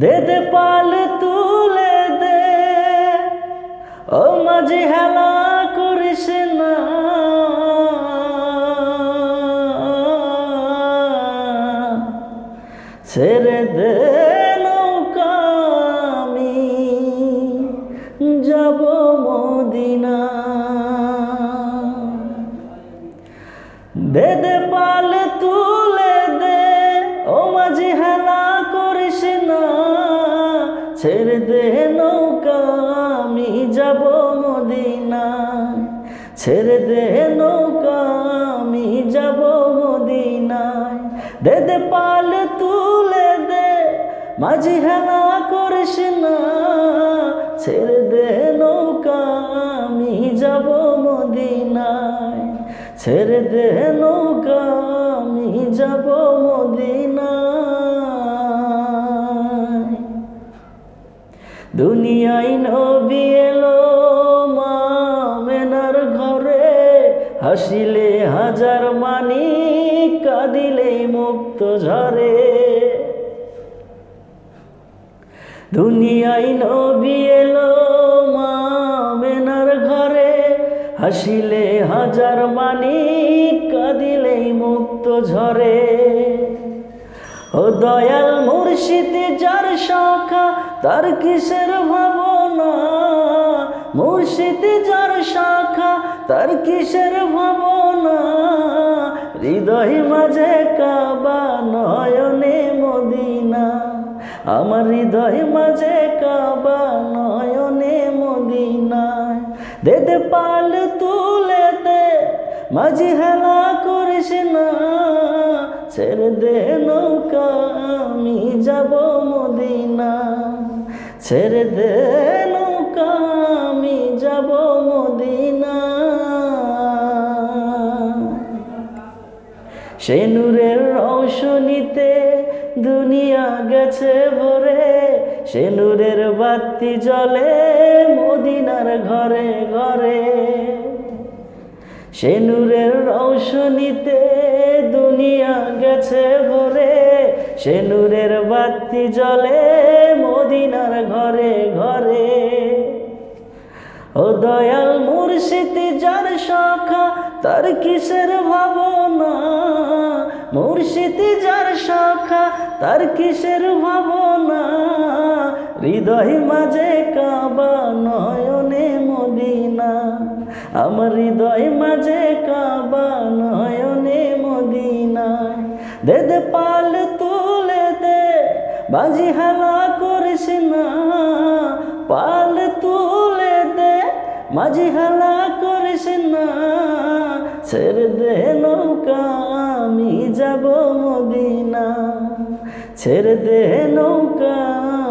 দে দে পাল তুলে দে। ও মাঝি হেলা করিস না। ছেড়ে দে নৌকা, আমি যাব মদিনা। দে দে ছেড়ে দে নৌকা, আমি যাব মদিনা ছেড়ে দে নৌকা, আমি যাব মদিনায়। দে দে পাল তুলে দে, মাঝি হেলা করিস না। ছেড়ে দে নৌকা, আমি যাব মদিনায়। ছেড়ে দে নৌকা, আমি যাব মদিনায়। দুনিয়ায় নবী এলো মা মেনার ঘরে। হাসিলে হাজার মানি, কাঁদিলে মুক্ত ঝরে দুনিয়ায় নবী এলো মা মেনার ঘরে। হাসিলে হাজার মানি, কাঁদিলে মুক্ত ঝরে ও দয়াল মুর্শিদ, যার শাখা তার কিসের ভাবনা? মুর্শিদ, যার শাখা তার কিসের ভাবনা? হৃদয় মাঝে কাবা নয়নে মদিনা। আমার হৃদয় মাঝে কাবা নয়নে মদিনায় দে দে পাল তুলে দে মাঝি হেলা করিস না, ছেড়ে দে নৌকা আমি যাব মদিনা। ছেড়ে দে নৌকা, আমি যাব মদিনা। সে নূরের রৌশনীতে দুনিয়া গেছে ভরে। সে নূরের বাতি জ্বলে মদিনার ঘরে ঘরে। সে নূরের রৌশনীতে দুনিয়া গেছে ভরে। সে নূরের বাতি জ্বলে মদিনার ঘরে ঘরে। ও দয়াল মুর্শিদ, যার শাখা তার কিসের ভাবনা? মুর্শিদ, যার শাখা তার কিসের ভাবনা? হৃদয় মাঝে কাবা নয়নে মদিনা আমার হৃদয় মাঝে কাবা নয়নে মদিনা দে দে পাল তুলে দে, বাজি হালা করিস না। পাল তুলে দে, মাঝি হালা করিস না। ছেড়ে দে নৌকা, আমি যাব মদিনা ছেড়ে দে নৌকা,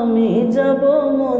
আমি যাব মদিনা